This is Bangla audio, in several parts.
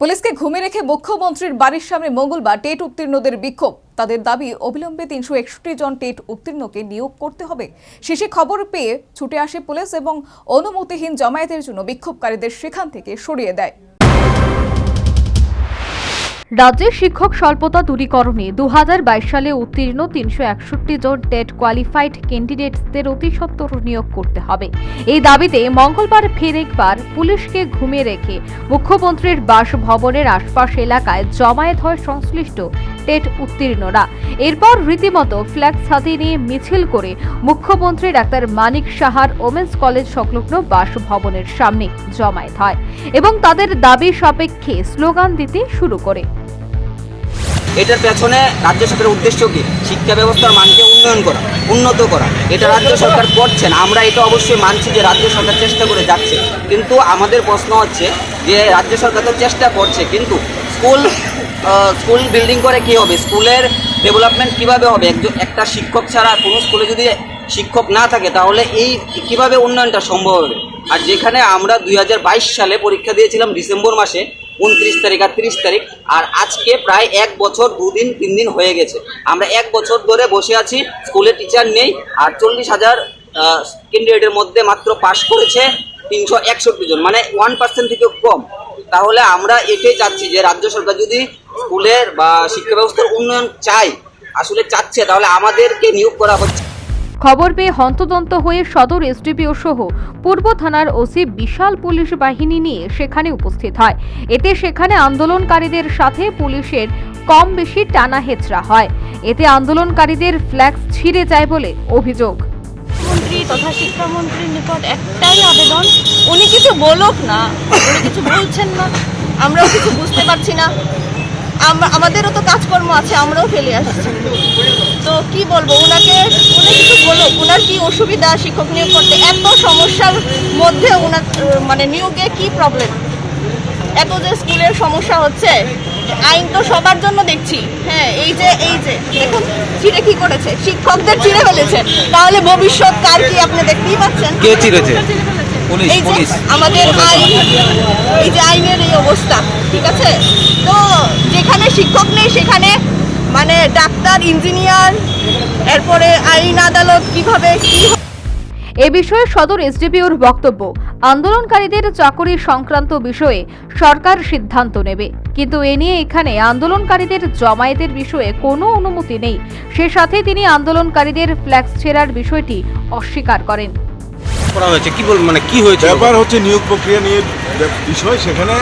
পুলিশকে ঘুমে রেখে মুখ্যমন্ত্রীর বাড়ির সামনে মঙ্গলবার টেট উত্তীর্ণদের বিক্ষোভ। তাদের দাবি, অবিলম্বে তিনশো একষট্টি জন টেট উত্তীর্ণকে নিয়োগ করতে হবে। শেষে খবর পেয়ে ছুটে আসে পুলিশ এবং অনুমতিহীন জমায়েতের জন্য বিক্ষোভকারীদের সেখান থেকে সরিয়ে দেয়। রাজ্যে শিক্ষক স্বল্পতা দূরীকরণে দু হাজার বাইশ সালে উত্তীর্ণ তিনশো একষট্টি জন টেট কোয়ালিফাইড ক্যান্ডিডেটসদের অতি সত্বর নিয়োগ করতে হবে। এই দাবিতে মঙ্গলবার ফের একবার পুলিশকে ঘুমিয়ে রেখে মুখ্যমন্ত্রীর বাসভবনের আশপাশ এলাকায় জমায়েত হয় সংশ্লিষ্ট টেট উত্তীর্ণরা। এরপর রীতিমতো ফ্ল্যাক্স হাতে নিয়ে মিছিল করে মুখ্যমন্ত্রী ডাক্তার মানিক সাহার ওমেন্স কলেজ সংলগ্ন বাসভবনের সামনে জমায়েত হয় এবং তাদের দাবি সাপেক্ষে স্লোগান দিতে শুরু করে। এটার পেছনে রাজ্য সরকারের উদ্দেশ্য কি? শিক্ষা ব্যবস্থার মানকে উন্নয়ন করা, উন্নত করা। এটা রাজ্য সরকার করছেন আমরা এটা অবশ্যই মানছি যে রাজ্য সরকার চেষ্টা করে যাচ্ছে। কিন্তু আমাদের প্রশ্ন হচ্ছে যে রাজ্য সরকার তো চেষ্টা করছে, কিন্তু স্কুল স্কুল বিল্ডিং করে কি হবে? স্কুলের ডেভেলপমেন্ট কীভাবে হবে? একজন একটা শিক্ষক ছাড়া কোনো স্কুলে যদি শিক্ষক না থাকে, তাহলে এই কীভাবে উন্নয়নটা সম্ভব হবে? আর যেখানে আমরা দুই হাজার বাইশ সালে পরীক্ষা দিয়েছিলাম ডিসেম্বর মাসে উনত্রিশ তারিখ আর তিরিশ তারিখ, আর আজকে প্রায় এক বছর, দুদিন তিন দিন হয়ে গেছে। আমরা এক বছর ধরে বসে আছি, স্কুলে টিচার নেই, আর চল্লিশ হাজার ক্যান্ডিডেটের মধ্যে মাত্র পাশ করেছে তিনশো একষট্টি জন মানে ওয়ান পার্সেন্ট থেকে কম। তাহলে আমরা এটাই চাচ্ছি যে রাজ্য সরকার যদি স্কুলের বা শিক্ষা ব্যবস্থার উন্নয়ন চায়, আসলে চাচ্ছে, তাহলে আমাদেরকে নিয়োগ করা হচ্ছে। খবর পেয়ে হন্তদন্ত হয়ে সদর এসডিপিও সহ পূর্ব থানার ওসি বিশাল পুলিশ বাহিনী নিয়ে সেখানে উপস্থিত হয়। এতে সেখানে আন্দোলনকারীদের সাথে পুলিশের কম বেশি টানা হেচড়া হয়। এতে আন্দোলনকারীদের ফ্ল্যাক্স ছিঁড়ে যায় বলে অভিযোগ। মন্ত্রী তথা শিক্ষামন্ত্রীর নিকট একটাই আবেদন, উনি কিছু বলুক না, উনি কিছু বলছেন না, আমরাও কিছু বুঝতে পারছি না। আমাদেরও তো কাজকর্ম আছে আমরাও ফেলে আসছি। তো কি বলব ওনাকে উনি কিছু বলুক ওনার কি অসুবিধা শিক্ষক নিয়োগ করতে? এত সমস্যার মধ্যে ওনার মানে নিয়োগে কি প্রবলেম এত যে স্কুলের সমস্যা হচ্ছে আইন তো সবার জন্য দেখছি। হ্যাঁ এই যে এই যে দেখুন চিড়ে কি করেছে? শিক্ষকদের চিড়ে ফেলেছে। তাহলে ভবিষ্যৎ কার কি আপনি দেখতেই পাচ্ছেন? কে এই যে আমাদের আইন এই যে আইনের এই অবস্থা ঠিক আছে? তো যেখানে শিক্ষক নেই সেখানে মানে ডাক্তার ইঞ্জিনিয়ার এরপরে আইন আদালত কীভাবে কি এ বিষয়ে সদর এসডিপিওর বক্তব্য। আন্দোলনকারীদের চাকরি সংক্রান্ত বিষয়ে সরকার সিদ্ধান্ত নেবে। কিন্তু এ নিয়ে এখানে আন্দোলনকারীদের জমায়েতের বিষয়ে কোনো অনুমতি নেই। সে সাথে তিনি আন্দোলনকারীদের ফ্ল্যাক্স ছেড়ার বিষয়টি অস্বীকার করেন। করা হয়েছে। কি বল মানে কি হয়েছে? ব্যাপার হচ্ছে নিয়োগ প্রক্রিয়া নিয়ে বিষয় সেখানে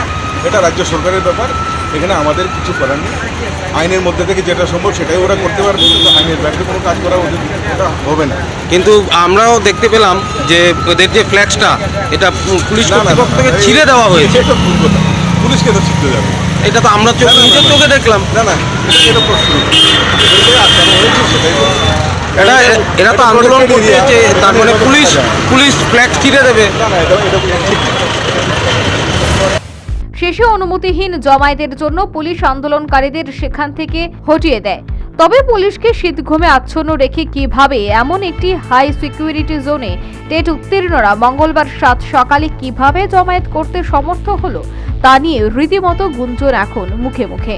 এটা রাজ্য সরকারের ব্যাপার। এখানে আমাদের কিছু করার নেই। আইনের মধ্যে থেকে যেটা সম্ভব সেটাই ওরা করতে পারবে কিন্তু আইনের বাইরে কোনো কাজ করা ওদের হবে না। কিন্তু আমরাও দেখতে পেলাম যে ওদের যে ফ্ল্যাক্সটা এটা পুলিশ থেকে ছিঁড়ে দেওয়া হয়েছে। এটা ভুল কথা। পুলিশকে তো শিখতে যাবে। এটা তো আমরা চোখ নিজের চোখে দেখলাম। না না এটা প্রশ্ন। এটা এরা তো আন্দোলন যে তার মানে পুলিশ পুলিশ ফ্ল্যাক্স ছিঁড়ে দেবে। না না এটা এটা ঠিক। শেষে অনুমতিহীন জমায়েতের জন্য পুলিশ আন্দোলনকারীদের সেখান থেকে হটিয়ে দেয়। তবে পুলিশকে শীতঘুমে আচ্ছন্ন রেখে কীভাবে এমন একটি হাই সিকিউরিটি জোনে টেট উত্তীর্ণরা মঙ্গলবার সাত সকালে কীভাবে জমায়েত করতে সমর্থ হলো, তা নিয়ে রীতিমতো গুঞ্জন এখন মুখে মুখে।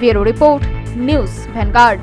Bureau report, news Vanguard.